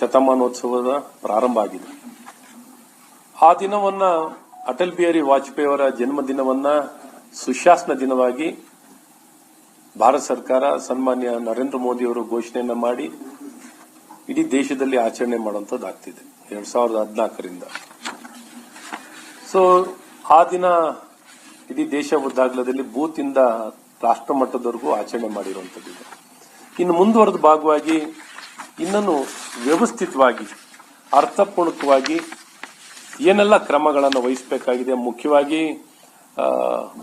ಶತಮಾನೋತ್ಸವದ ಪ್ರಾರಂಭ ಆಗಿದೆ. ಆ ದಿನವನ್ನ ಅಟಲ್ ಬಿಹಾರಿ ವಾಜಪೇಯಿ ಅವರ ಜನ್ಮದಿನವನ್ನ ಸುಶಾಸನ ದಿನವಾಗಿ ಭಾರತ ಸರ್ಕಾರ ಸನ್ಮಾನ್ಯ ನರೇಂದ್ರ ಮೋದಿ ಅವರು ಘೋಷಣೆಯನ್ನ ಮಾಡಿ ಇಡೀ ದೇಶದಲ್ಲಿ ಆಚರಣೆ ಮಾಡುವಂತದ್ದಾಗ್ತಿದೆ. ಎರಡ್ ಸಾವಿರದ ಹದಿನಾಲ್ಕರಿಂದ. ಸೊ ಆ ದಿನ ಇಡೀ ದೇಶ ಉದ್ದಾಗಲದಲ್ಲಿ ಬೂತ್ ಇಂದ ರಾಷ್ಟ್ರ ಮಟ್ಟದವರೆಗೂ ಆಚರಣೆ ಮಾಡಿರುವಂತದ್ದು ಇನ್ನು ಮುಂದುವರೆದ ಭಾಗವಾಗಿ ಇನ್ನೂ ವ್ಯವಸ್ಥಿತವಾಗಿ, ಅರ್ಥಪೂರ್ಣಕವಾಗಿ ಏನೆಲ್ಲ ಕ್ರಮಗಳನ್ನು ವಹಿಸಬೇಕಾಗಿದೆ, ಮುಖ್ಯವಾಗಿ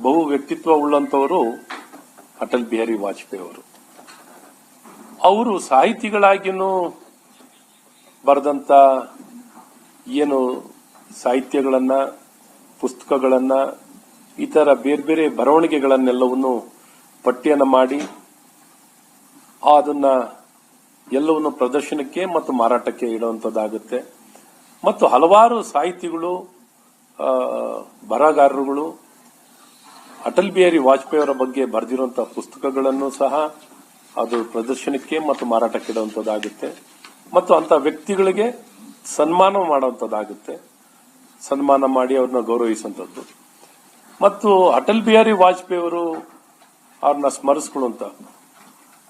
ಬಹು ವ್ಯಕ್ತಿತ್ವ ಉಳ್ಳಂಥವರು ಅಟಲ್ ಬಿಹಾರಿ ವಾಜಪೇಯಿ ಅವರು. ಅವರು ಸಾಹಿತಿಗಳಾಗಿನೂ ಬರೆದಂತ ಏನು ಸಾಹಿತ್ಯಗಳನ್ನು, ಪುಸ್ತಕಗಳನ್ನು, ಇತರ ಬೇರೆ ಬೇರೆ ಬರವಣಿಗೆಗಳನ್ನೆಲ್ಲವನ್ನು ಪಟ್ಟಿಯನ್ನ ಮಾಡಿ, ಅದನ್ನ ಎಲ್ಲವನ್ನು ಪ್ರದರ್ಶನಕ್ಕೆ ಮತ್ತು ಮಾರಾಟಕ್ಕೆ ಇಡುವಂತದ್ದಾಗುತ್ತೆ. ಮತ್ತು ಹಲವಾರು ಸಾಹಿತಿಗಳು ಬರಹಗಾರರುಗಳು, ಅಟಲ್ ಬಿಹಾರಿ ವಾಜಪೇಯಿ ಅವರ ಬಗ್ಗೆ ಬರೆದಿರುವಂತಹ ಪುಸ್ತಕಗಳನ್ನು ಸಹ ಅದು ಪ್ರದರ್ಶನಕ್ಕೆ ಮತ್ತು ಮಾರಾಟಕ್ಕೆ ಇಡುವಂಥದ್ದಾಗುತ್ತೆ ಮತ್ತು ಅಂತ ವ್ಯಕ್ತಿಗಳಿಗೆ ಸನ್ಮಾನ ಮಾಡುವಂಥದ್ದಾಗುತ್ತೆ ಸನ್ಮಾನ ಮಾಡಿ ಅವ್ರನ್ನ ಗೌರವಿಸುವಂಥದ್ದು ಮತ್ತು ಅಟಲ್ ಬಿಹಾರಿ ವಾಜಪೇಯಿ ಅವರು ಅವ್ರನ್ನ ಸ್ಮರಿಸಿಕೊಳ್ಳುವಂತ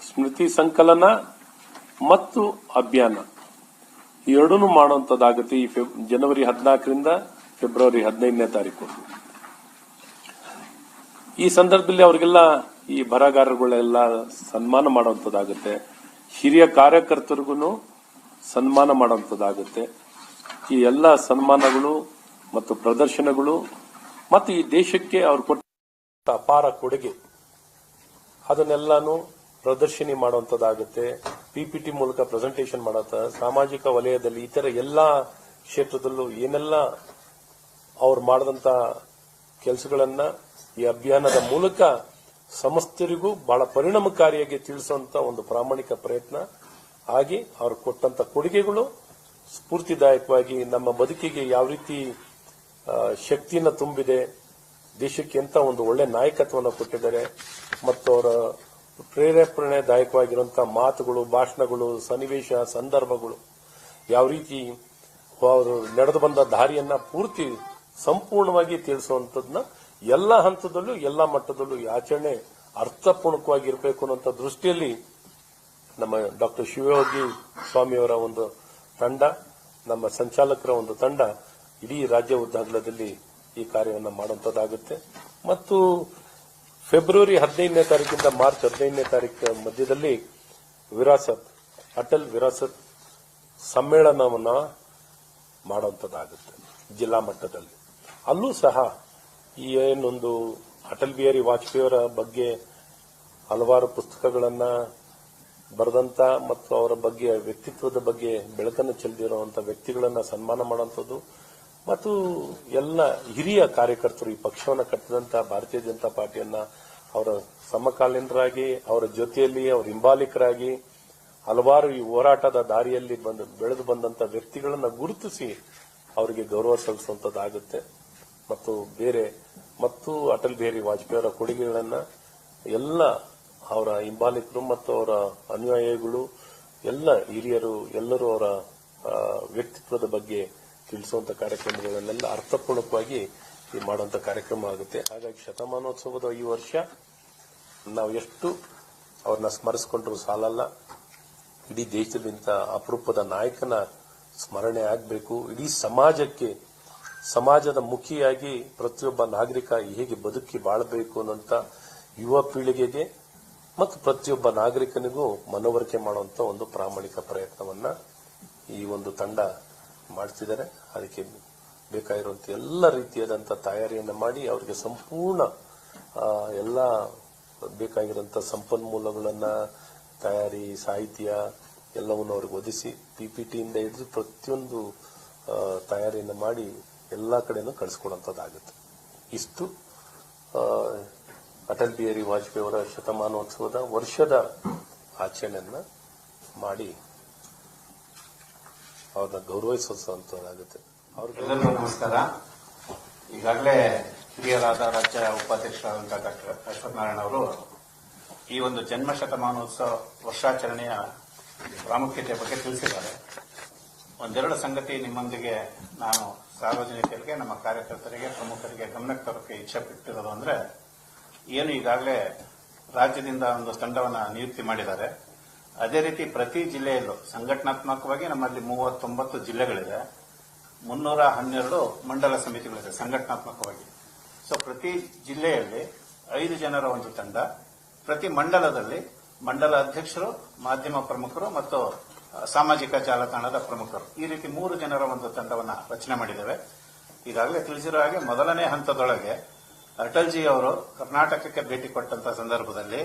ಸ್ಮೃತಿ ಸಂಕಲನ ಮತ್ತು ಅಭಿಯಾನ. ಎರಡೂ ಮಾಡುವಂತದ್ದಾಗುತ್ತೆ ಈ ಫೆಬ್- ಜನವರಿ ಹದಿನಾಲ್ಕರಿಂದ ಫೆಬ್ರವರಿ ಹದಿನೈದನೇ ತಾರೀಕು. ಈ ಸಂದರ್ಭದಲ್ಲಿ ಅವರಿಗೆಲ್ಲ ಈ ಬರಹಗಾರರುಗಳೆಲ್ಲ ಸನ್ಮಾನ ಮಾಡುವಂತದ್ದಾಗುತ್ತೆ. ಹಿರಿಯ ಕಾರ್ಯಕರ್ತರಿಗೂ ಸನ್ಮಾನ ಮಾಡುವಂತದ್ದಾಗುತ್ತೆ. ಈ ಎಲ್ಲ ಸನ್ಮಾನಗಳು ಮತ್ತು ಪ್ರದರ್ಶನಗಳು ಮತ್ತು ಈ ದೇಶಕ್ಕೆ ಅವರು ಕೊಟ್ಟ ಅಪಾರ ಕೊಡುಗೆ. ಅದನ್ನೆಲ್ಲಾನು ಪ್ರದರ್ಶನಿ ಮಾಡುವಂತದ್ದಾಗುತ್ತೆ ಪಿಪಿಟಿ ಮೂಲಕ ಪ್ರೆಸೆಂಟೇಷನ್ ಮಾಡತ್ತ ಸಾಮಾಜಿಕ ವಲಯದಲ್ಲಿ ಇತರ ಎಲ್ಲಾ ಕ್ಷೇತ್ರದಲ್ಲೂ ಏನೆಲ್ಲ ಅವ್ರು ಮಾಡಿದಂತ ಕೆಲಸಗಳನ್ನ ಈ ಅಭಿಯಾನದ ಮೂಲಕ ಸಮಸ್ತರಿಗೂ ಬಹಳ ಪರಿಣಾಮಕಾರಿಯಾಗಿ ತಿಳಿಸುವಂತ ಒಂದು ಪ್ರಾಮಾಣಿಕ ಪ್ರಯತ್ನ. ಆಗಿ ಅವರು ಕೊಟ್ಟಂತ ಕೊಡುಗೆಗಳು ಸ್ಫೂರ್ತಿದಾಯಕವಾಗಿ ನಮ್ಮ ಬದುಕಿಗೆ ಯಾವ ರೀತಿ ಶಕ್ತಿಯನ್ನು ತುಂಬಿದೆ, ದೇಶಕ್ಕೆ ಎಂತ ಒಂದು ಒಳ್ಳೆ ನಾಯಕತ್ವವನ್ನು ಕೊಟ್ಟಿದ್ದಾರೆ ಮತ್ತು ಅವರ ಪ್ರೇರೇಪಣೆದಾಯಕವಾಗಿರುವಂತಹ ಮಾತುಗಳು, ಭಾಷಣಗಳು, ಸನ್ನಿವೇಶ, ಸಂದರ್ಭಗಳು, ಯಾವ ರೀತಿ ಅವರು ನಡೆದು ಬಂದ ದಾರಿಯನ್ನ ಪೂರ್ತಿ ಸಂಪೂರ್ಣವಾಗಿ ತಿಳಿಸುವಂತದ್ನ ಎಲ್ಲ ಹಂತದಲ್ಲೂ, ಎಲ್ಲ ಮಟ್ಟದಲ್ಲೂ ಆಚರಣೆ ಅರ್ಥಪೂರ್ಣಕವಾಗಿರಬೇಕು ಅನ್ನುವಂಥ ದೃಷ್ಟಿಯಲ್ಲಿ ನಮ್ಮ ಡಾಕ್ಟರ್ ಶಿವಯೋಗಿ ಸ್ವಾಮಿಯವರ ಒಂದು ತಂಡ, ನಮ್ಮ ಸಂಚಾಲಕರ ಒಂದು ತಂಡ ಇಡೀ ರಾಜ್ಯ ಉದ್ದಾಗಲದಲ್ಲಿ ಈ ಕಾರ್ಯವನ್ನು ಮಾಡುವಂತದ್ದಾಗುತ್ತೆ ಮತ್ತು ಫೆಬ್ರವರಿ ಹದಿನೈದನೇ ತಾರೀಕಿಂದ ಮಾರ್ಚ್ ಹದಿನೈದನೇ ತಾರೀಕು ಮಧ್ಯದಲ್ಲಿ ವಿರಾಸತ್, ಅಟಲ್ ವಿರಾಸತ್ ಸಮ್ಮೇಳನವನ್ನ ಮಾಡುವಂಥದ್ದಾಗುತ್ತೆ ಜಿಲ್ಲಾ ಮಟ್ಟದಲ್ಲಿ. ಅಲ್ಲೂ ಸಹ ಈ ಏನೊಂದು ಅಟಲ್ ಬಿಹಾರಿ ವಾಜಪೇಯಿಯವರ ಬಗ್ಗೆ ಹಲವಾರು ಪುಸ್ತಕಗಳನ್ನು ಬರೆದಂತ ಮತ್ತು ಅವರ ಬಗ್ಗೆ ವ್ಯಕ್ತಿತ್ವದ ಬಗ್ಗೆ ಬೆಳಕನ್ನು ಚೆಲ್ಲದಿರುವಂಥ ವ್ಯಕ್ತಿಗಳನ್ನ ಸನ್ಮಾನ ಮಾಡುವಂಥದ್ದು ಮತ್ತು ಎಲ್ಲ ಹಿರಿಯ ಕಾರ್ಯಕರ್ತರು ಈ ಪಕ್ಷವನ್ನು ಕಟ್ಟಿದಂತ ಭಾರತೀಯ ಜನತಾ ಪಾರ್ಟಿಯನ್ನ ಅವರ ಸಮಕಾಲೀನರಾಗಿ, ಅವರ ಜೊತೆಯಲ್ಲಿ ಅವರ ಹಿಂಬಾಲಿಕರಾಗಿ, ಹಲವಾರು ಈ ಹೋರಾಟದ ದಾರಿಯಲ್ಲಿ ಬಂದು, ಬೆಳೆದು ಬಂದಂತ ವ್ಯಕ್ತಿಗಳನ್ನು ಗುರುತಿಸಿ ಅವರಿಗೆ ಗೌರವ ಸಲ್ಲಿಸುವಂತದ್ದಾಗುತ್ತೆ ಮತ್ತು ಬೇರೆ, ಮತ್ತು ಅಟಲ್ ಬಿಹಾರಿ ವಾಜಪೇಯಿ ಅವರ ಕೊಡುಗೆಗಳನ್ನ ಎಲ್ಲ ಅವರ ಹಿಂಬಾಲಿಕರು ಮತ್ತು ಅವರ ಅನುಯಾಯಿಗಳು, ಎಲ್ಲ ಹಿರಿಯರು, ಎಲ್ಲರೂ ಅವರ ವ್ಯಕ್ತಿತ್ವದ ಬಗ್ಗೆ ತಿಳಿಸುವಂತ ಕಾರ್ಯಕ್ರಮಗಳನ್ನೆಲ್ಲ ಅರ್ಥಪೂರ್ಣಕವಾಗಿ ಈ ಮಾಡುವಂತ ಕಾರ್ಯಕ್ರಮ ಆಗುತ್ತೆ. ಹಾಗಾಗಿ ಶತಮಾನೋತ್ಸವದ ಈ ವರ್ಷ ನಾವು ಎಷ್ಟು ಅವ್ರನ್ನ ಸ್ಮರಿಸಿಕೊಂಡ್ರು ಸಾಲಲ್ಲ. ಇಡೀ ದೇಶದಿಂದ ಅಪರೂಪದ ನಾಯಕನ ಸ್ಮರಣೆ ಆಗಬೇಕು. ಇಡೀ ಸಮಾಜಕ್ಕೆ, ಸಮಾಜದ ಮುಖಿಯಾಗಿ ಪ್ರತಿಯೊಬ್ಬ ನಾಗರಿಕ ಹೇಗೆ ಬದುಕಿ ಬಾಳಬೇಕು ಅನ್ನೋಂತ ಯುವ ಪೀಳಿಗೆಗೆ ಮತ್ತು ಪ್ರತಿಯೊಬ್ಬ ನಾಗರಿಕನಿಗೂ ಮನವರಿಕೆ ಮಾಡುವಂತ ಒಂದು ಪ್ರಾಮಾಣಿಕ ಪ್ರಯತ್ನವನ್ನ ಈ ಒಂದು ತಂಡ ಮಾಡ್ತಿದ್ದಾರೆ ಅದಕ್ಕೆ ಬೇಕಾಗಿರುವಂತ ಎಲ್ಲ ರೀತಿಯಾದಂತ ತಯಾರಿಯನ್ನು ಮಾಡಿ ಅವರಿಗೆ ಸಂಪೂರ್ಣ ಎಲ್ಲ ಬೇಕಾಗಿರುವಂತ ಸಂಪನ್ಮೂಲಗಳನ್ನ ತಯಾರಿ, ಸಾಹಿತ್ಯ ಎಲ್ಲವನ್ನು ಅವ್ರಿಗೆ ಒದಿಸಿ ಪಿಪಿಟಿಯಿಂದ ಹಿಡಿದು ಪ್ರತಿಯೊಂದು ತಯಾರಿಯನ್ನು ಮಾಡಿ ಎಲ್ಲ ಕಡೆನೂ ಕಳಿಸ್ಕೊಡುವಂತದ್ದಾಗುತ್ತೆ. ಇಷ್ಟು ಅಟಲ್ ಬಿಹಾರಿ ವಾಜಪೇಯಿ ಅವರ ಶತಮಾನೋತ್ಸವದ ವರ್ಷದ ಆಚರಣೆಯನ್ನು ಮಾಡಿ ಅವ್ರನ್ನ ಗೌರವಿಸುವಂತಾಗುತ್ತೆ ಅವ್ರಿಗೆಲ್ಲರಿಗೂ ನಮಸ್ಕಾರ. ಈಗಾಗಲೇ ಹಿರಿಯರಾದ ರಾಜ್ಯ ಉಪಾಧ್ಯಕ್ಷರಾದಂತಹ ಡಾಕ್ಟರ್ ಅಶ್ವತ್ಥನಾರಾಯಣ ಅವರು ಈ ಒಂದು ಜನ್ಮ ಶತಮಾನೋತ್ಸವ ವರ್ಷಾಚರಣೆಯ ಪ್ರಾಮುಖ್ಯತೆ ಬಗ್ಗೆ ತಿಳಿಸಿದ್ದಾರೆ. ಒಂದೆರಡು ಸಂಗತಿ ನಿಮ್ಮೊಂದಿಗೆ ನಾನು ಸಾರ್ವಜನಿಕರಿಗೆ, ನಮ್ಮ ಕಾರ್ಯಕರ್ತರಿಗೆ, ಪ್ರಮುಖರಿಗೆ ಗಮನಕ್ಕೆ ತರೋಕೆ ಇಚ್ಛೆ ಪಟ್ಟಿರೋದು ಅಂದ್ರೆ, ಏನು ಈಗಾಗಲೇ ರಾಜ್ಯದಿಂದ ಒಂದು ತಂಡವನ್ನು ನಿಯುಕ್ತಿ ಮಾಡಿದ್ದಾರೆ. ಅದೇ ರೀತಿ ಪ್ರತಿ ಜಿಲ್ಲೆಯಲ್ಲೂ ಸಂಘಟನಾತ್ಮಕವಾಗಿ ನಮ್ಮಲ್ಲಿ ಮೂವತ್ತೊಂಬತ್ತು ಜಿಲ್ಲೆಗಳಿದೆ. ಮುನ್ನೂರ ಹನ್ನೆರಡು ಮಂಡಲ ಸಮಿತಿಗಳಿದೆ ಸಂಘಟನಾತ್ಮಕವಾಗಿ. ಸೊ ಪ್ರತಿ ಜಿಲ್ಲೆಯಲ್ಲಿ ಐದು ಜನರ ಒಂದು ತಂಡ. ಪ್ರತಿ ಮಂಡಲದಲ್ಲಿ ಮಂಡಲ ಅಧ್ಯಕ್ಷರು, ಮಾಧ್ಯಮ ಪ್ರಮುಖರು ಮತ್ತು ಸಾಮಾಜಿಕ ಜಾಲತಾಣದ ಪ್ರಮುಖರು. ಈ ರೀತಿ ಮೂರು ಜನರ ಒಂದು ತಂಡವನ್ನು ರಚನೆ ಮಾಡಿದ್ದೇವೆ. ಈಗಾಗಲೇ ತಿಳಿಸಿರೋ ಹಾಗೆ ಮೊದಲನೇ ಹಂತದೊಳಗೆ ಅಟಲ್ಜಿ ಅವರು ಕರ್ನಾಟಕಕ್ಕೆ ಭೇಟಿ ಕೊಟ್ಟಂತಹ ಸಂದರ್ಭದಲ್ಲಿ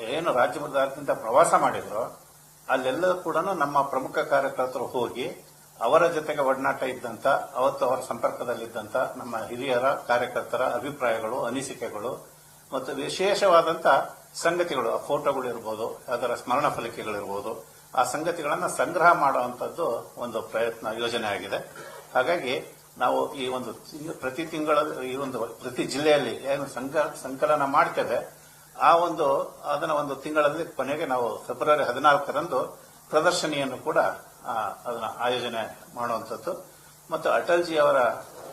ಏನು ರಾಜ್ಯ ಮಟ್ಟದಾದ್ಯಂತ ಪ್ರವಾಸ ಮಾಡಿದ್ರು ಅಲ್ಲೆಲ್ಲ ಕೂಡ ನಮ್ಮ ಪ್ರಮುಖ ಕಾರ್ಯಕರ್ತರು ಹೋಗಿ ಅವರ ಜೊತೆಗೆ ಒಡನಾಟ ಇದ್ದಂತ, ಅವತ್ತು ಅವರ ಸಂಪರ್ಕದಲ್ಲಿದ್ದಂತ ನಮ್ಮ ಹಿರಿಯರ, ಕಾರ್ಯಕರ್ತರ ಅಭಿಪ್ರಾಯಗಳು, ಅನಿಸಿಕೆಗಳು, ಮತ್ತು ವಿಶೇಷವಾದಂತ ಸಂಗತಿಗಳು, ಆ ಫೋಟೋಗಳು ಇರಬಹುದು ಅದರ ಸ್ಮರಣ ಫಲಿಕೆಗಳಿರ್ಬೋದು ಆ ಸಂಗತಿಗಳನ್ನು ಸಂಗ್ರಹ ಮಾಡುವಂತದ್ದು ಒಂದು ಪ್ರಯತ್ನ, ಯೋಜನೆ ಆಗಿದೆ. ಹಾಗಾಗಿ ನಾವು ಈ ಒಂದು ಪ್ರತಿ ತಿಂಗಳ, ಈ ಒಂದು ಪ್ರತಿ ಜಿಲ್ಲೆಯಲ್ಲಿ ಏನು ಸಂಕ- ಸಂಕಲನ ಮಾಡ್ತೇವೆ ಆ ಒಂದು, ಅದನ್ನ ಒಂದು ತಿಂಗಳಲ್ಲಿ ಕೊನೆಗೆ ನಾವು ಫೆಬ್ರವರಿ ಹದಿನಾಲ್ಕರಂದು ಪ್ರದರ್ಶನಿಯನ್ನು ಕೂಡ ಅದನ್ನ ಆಯೋಜನೆ ಮಾಡುವಂಥದ್ದು. ಮತ್ತು ಅಟಲ್ಜಿ ಅವರ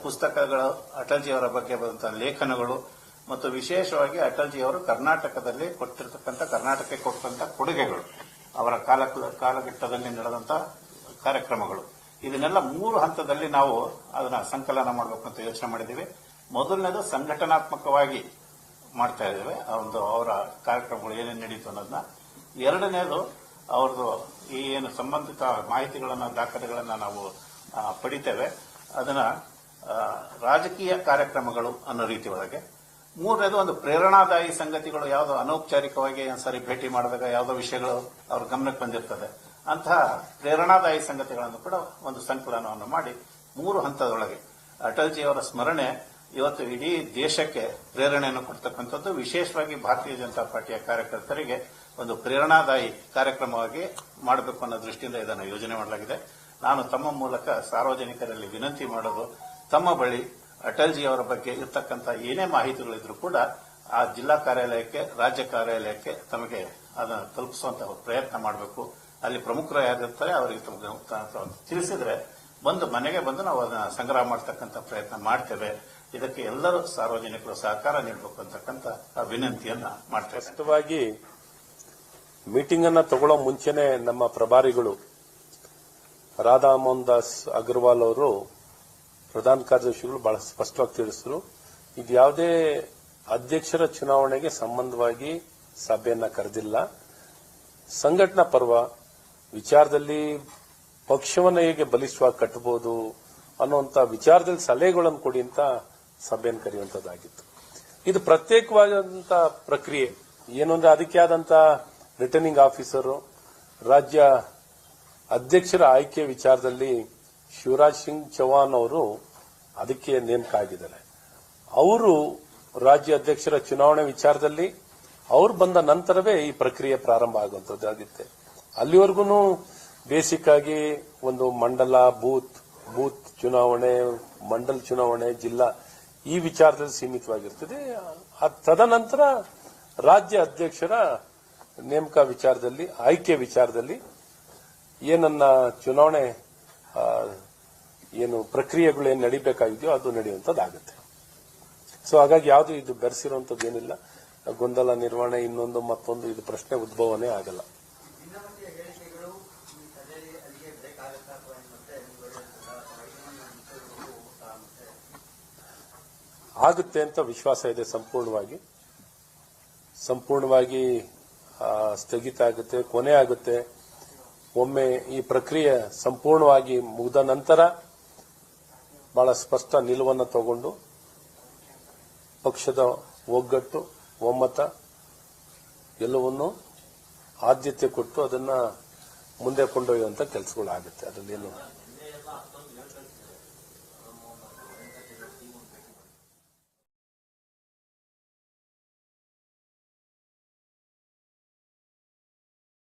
ಪುಸ್ತಕಗಳು ಅಟಲ್ಜಿ ಅವರ ಬಗ್ಗೆ ಬಂದಂತಹ ಲೇಖನಗಳು, ಮತ್ತು ವಿಶೇಷವಾಗಿ ಅಟಲ್ಜಿ ಅವರು ಕರ್ನಾಟಕದಲ್ಲಿ ಕೊಟ್ಟಿರ್ತಕ್ಕಂಥ, ಕರ್ನಾಟಕಕ್ಕೆ ಕೊಟ್ಟಂತ ಕೊಡುಗೆಗಳು, ಅವರ ಕಾಲ, ಕಾಲಘಟ್ಟದಲ್ಲಿ ನಡೆದಂತ ಕಾರ್ಯಕ್ರಮಗಳು. ಇದನ್ನೆಲ್ಲ ಮೂರು ಹಂತದಲ್ಲಿ ನಾವು ಅದನ್ನ ಸಂಕಲನ ಮಾಡಬೇಕು ಅಂತ ಯೋಚನೆ ಮಾಡಿದ್ದೀವಿ. ಮೊದಲನೇದು ಸಂಘಟನಾತ್ಮಕವಾಗಿ ಮಾಡ್ತಾ ಇದ್ದೇವೆ. ಒಂದು ಅವರ ಕಾರ್ಯಕ್ರಮಗಳು ಏನೇನು ನಡೀತು ಅನ್ನೋದನ್ನ ಎರಡನೇದು, ಅವ್ರದ್ದು ಈ ಏನು ಸಂಬಂಧಿತ ಮಾಹಿತಿಗಳನ್ನು, ದಾಖಲೆಗಳನ್ನು ನಾವು ಪಡಿತೇವೆ. ಅದನ್ನ ರಾಜಕೀಯ ಕಾರ್ಯಕ್ರಮಗಳು ಅನ್ನೋ ರೀತಿ ಒಳಗೆ. ಮೂರನೇದು, ಒಂದು ಪ್ರೇರಣಾದಾಯಿ ಸಂಗತಿಗಳು ಯಾವುದೋ ಅನೌಪಚಾರಿಕವಾಗಿ ಒಂದ್ಸರಿ ಭೇಟಿ ಮಾಡಿದಾಗ ಯಾವುದೋ ವಿಷಯಗಳು ಅವ್ರ ಗಮನಕ್ಕೆ ಬಂದಿರ್ತದೆ. ಅಂತಹ ಪ್ರೇರಣಾದಾಯಿ ಸಂಗತಿಗಳನ್ನು ಕೂಡ ಒಂದು ಸಂಕಲನವನ್ನು ಮಾಡಿ ಮೂರು ಹಂತದೊಳಗೆ. ಅಟಲ್ಜಿ ಅವರ ಸ್ಮರಣೆ ಇವತ್ತು ಇಡೀ ದೇಶಕ್ಕೆ ಪ್ರೇರಣೆಯನ್ನು ಕೊಡ್ತಕ್ಕಂಥದ್ದು ವಿಶೇಷವಾಗಿ ಭಾರತೀಯ ಜನತಾ ಪಾರ್ಟಿಯ ಕಾರ್ಯಕರ್ತರಿಗೆ ಒಂದು ಪ್ರೇರಣಾದಾಯಿ ಕಾರ್ಯಕ್ರಮವಾಗಿ ಮಾಡಬೇಕು ಅನ್ನೋ ದೃಷ್ಟಿಯಿಂದ ಇದನ್ನು ಯೋಜನೆ ಮಾಡಲಾಗಿದೆ. ನಾನು ತಮ್ಮ ಮೂಲಕ ಸಾರ್ವಜನಿಕರಲ್ಲಿ ವಿನಂತಿ ಮಾಡಲು ತಮ್ಮ ಬಳಿ ಅಟಲ್ಜಿ ಅವರ ಬಗ್ಗೆ ಇರತಕ್ಕಂಥ ಏನೇ ಮಾಹಿತಿಗಳಿದ್ರು ಕೂಡ ಆ ಜಿಲ್ಲಾ ಕಾರ್ಯಾಲಯಕ್ಕೆ, ರಾಜ್ಯ ಕಾರ್ಯಾಲಯಕ್ಕೆ ತಮಗೆ ಅದನ್ನು ತಲುಪಿಸುವಂತಹ ಪ್ರಯತ್ನ ಮಾಡಬೇಕು. ಅಲ್ಲಿ ಪ್ರಮುಖರು ಯಾರಿರ್ತಾರೆ ಅವರಿಗೆ ತಮಗೆ ತಿಳಿಸಿದ್ರೆ ಬಂದು ಮನೆಗೆ ಬಂದು ನಾವು ಅದನ್ನು ಸಂಗ್ರಹ ಮಾಡತಕ್ಕಂಥ ಪ್ರಯತ್ನ ಮಾಡ್ತೇವೆ. ಇದಕ್ಕೆ ಎಲ್ಲರೂ ಸಾರ್ವಜನಿಕರು ಸಹಕಾರ ನೀಡಬೇಕು ಅಂತಕ್ಕಂಥ ಆ ವಿನಂತಿಯನ್ನ ಮಾಡ್ತೇವೆ ಸ್ಪಷ್ಟವಾಗಿ ಮೀಟಿಂಗ್ ಅನ್ನ ತಗೊಳ್ಳೋ ಮುಂಚೆನೆ ನಮ್ಮ ಪ್ರಭಾರಿಗಳು ರಾಧಾ ಮೋಹನ್ ದಾಸ್ ಅಗರ್ವಾಲ್ ಅವರು ಪ್ರಧಾನ ಕಾರ್ಯದರ್ಶಿಗಳು ಬಹಳ ಸ್ಪಷ್ಟವಾಗಿ ತಿಳಿಸಿದ್ರು. ಇದು ಯಾವುದೇ ಅಧ್ಯಕ್ಷರ ಚುನಾವಣೆಗೆ ಸಂಬಂಧವಾಗಿ ಸಭೆಯನ್ನ ಕರೆದಿಲ್ಲ. ಸಂಘಟನಾ ಪರ್ವ ವಿಚಾರದಲ್ಲಿ ಪಕ್ಷವನ್ನು ಹೇಗೆ ಬಲಿಷ್ಠವಾಗಿ ಕಟ್ಟಬಹುದು ಅನ್ನುವಂತ ವಿಚಾರದಲ್ಲಿ ಸಲಹೆಗಳನ್ನು ಕೊಡಿ ಅಂತ ಸಭೆಯನ್ನು ಕರೆಯುವಂತದ್ದಾಗಿತ್ತು ಇದು ಪ್ರತ್ಯೇಕವಾದಂತ ಪ್ರಕ್ರಿಯೆ. ಏನು ಅಂದ್ರೆ ಅದಕ್ಕೆ ಆದಂತ ರಿಟರ್ನಿಂಗ್ ಆಫೀಸರು, ರಾಜ್ಯ ಅಧ್ಯಕ್ಷರ ಆಯ್ಕೆ ವಿಚಾರದಲ್ಲಿ ಶಿವರಾಜ್ ಸಿಂಗ್ ಚೌಹಾನ್ ಅವರು ಅದಕ್ಕೆ ನೇಮಕ ಆಗಿದ್ದಾರೆ. ಅವರು ರಾಜ್ಯ ಅಧ್ಯಕ್ಷರ ಚುನಾವಣೆ ವಿಚಾರದಲ್ಲಿ ಅವ್ರು ಬಂದ ನಂತರವೇ ಈ ಪ್ರಕ್ರಿಯೆ ಪ್ರಾರಂಭ ಆಗುವಂತದ್ದಾಗುತ್ತೆ ಅಲ್ಲಿವರೆಗೂ ಬೇಸಿಕ್ ಆಗಿ ಒಂದು ಮಂಡಲ, ಬೂತ್ ಬೂತ್ ಚುನಾವಣೆ, ಮಂಡಲ್ ಚುನಾವಣೆ, ಜಿಲ್ಲಾ ಈ ವಿಚಾರದಲ್ಲಿ ಸೀಮಿತವಾಗಿರ್ತದೆ. ತದನಂತರ ರಾಜ್ಯ ಅಧ್ಯಕ್ಷರ ನೇಮಕ ವಿಚಾರದಲ್ಲಿ, ಆಯ್ಕೆ ವಿಚಾರದಲ್ಲಿ ಏನನ್ನ ಚುನಾವಣೆ ಏನು ಪ್ರಕ್ರಿಯೆಗಳು ಏನು ನಡಿಬೇಕಾಗಿದೆಯೋ ಅದು ನಡೆಯುವಂತದ್ದಾಗುತ್ತೆ. ಸೊ, ಹಾಗಾಗಿ ಯಾವುದು ಇದು ಬೆರೆಸಿರುವಂತದ್ದು ಏನಿಲ್ಲ. ಗೊಂದಲ ನಿರ್ವಹಣೆ ಇನ್ನೊಂದು ಮತ್ತೊಂದು, ಇದು ಪ್ರಶ್ನೆ ಉದ್ಭವನೇ ಆಗಲ್ಲ. ಆಗುತ್ತೆ ಅಂತ ವಿಶ್ವಾಸ ಇದೆ ಸಂಪೂರ್ಣವಾಗಿ. ಸಂಪೂರ್ಣವಾಗಿ ಸ್ಥಗಿತ ಆಗುತ್ತೆ, ಕೊನೆ ಆಗುತ್ತೆ. ಒಮ್ಮೆ ಈ ಪ್ರಕ್ರಿಯೆ ಸಂಪೂರ್ಣವಾಗಿ ಮುಗಿದ ನಂತರ ಬಹಳ ಸ್ಪಷ್ಟ ನಿಲುವನ್ನು ತಗೊಂಡು ಪಕ್ಷದ ಒಗ್ಗಟ್ಟು, ಒಮ್ಮತ ಎಲ್ಲವನ್ನು ಆದ್ಯತೆ ಕೊಟ್ಟು ಅದನ್ನ ಮುಂದೆ ಕೊಂಡೊಯ್ಯುವಂತ ಕೆಲಸಗಳಾಗುತ್ತೆ. ಅದರಲ್ಲಿ ಏನು